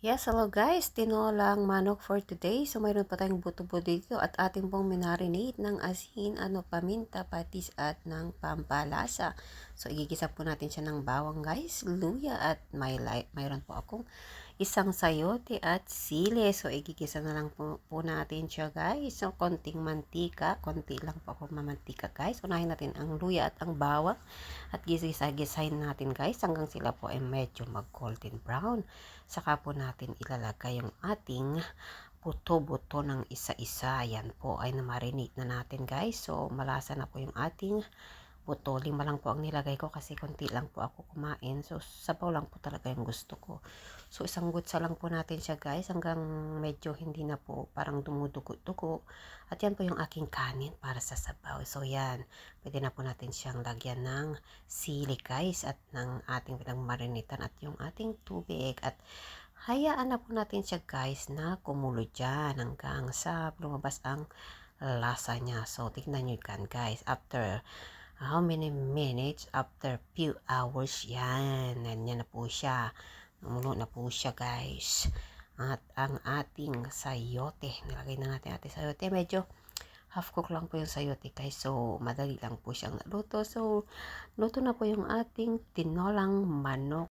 Yes, hello guys. Tinolang manok for today. So mayroon pa tayong buto-buto dito at ating pong minarinate ng asin, ano, paminta, patis at ng pampalasa. So igigisa po natin siya ng bawang guys, luya at may mayroon po akong isang sayote at sili. So, igigisa na lang po, po natin siya guys. So, konting mantika. Konti lang po ako mamantika guys. Unahin natin ang luya at ang bawang. At gisa-gisahin natin guys hanggang sila po ay medyo mag-golden brown. Saka po natin ilalagay yung ating buto-buto ng isa-isa. Yan po ay namarinate na natin guys. So, malasa na po yung ating buto. Lima lang po ang nilagay ko kasi konti lang po ako kumain. So, sabaw lang po talaga yung gusto ko. So, isang gutsa lang po natin siya guys hanggang medyo hindi na po parang dumudugo-dugo. At yan po yung aking kanin para sa sabaw. So, yan. Pwede na po natin siyang lagyan ng sili guys at ng ating pinagmarinitan at yung ating tubig. At hayaan na po natin siya guys na kumulo dyan hanggang sa lumabas ang lasa niya. So, tignan nyo kan guys. After how many minutes? After few hours yan. Yan na po siya. Namuno na po siya guys. At ang ating sayote. Nilagay na natin ating sayote. Medyo half cook lang po yung sayote guys. So, madali lang po siyang naluto. So, luto na po yung ating tinolang manok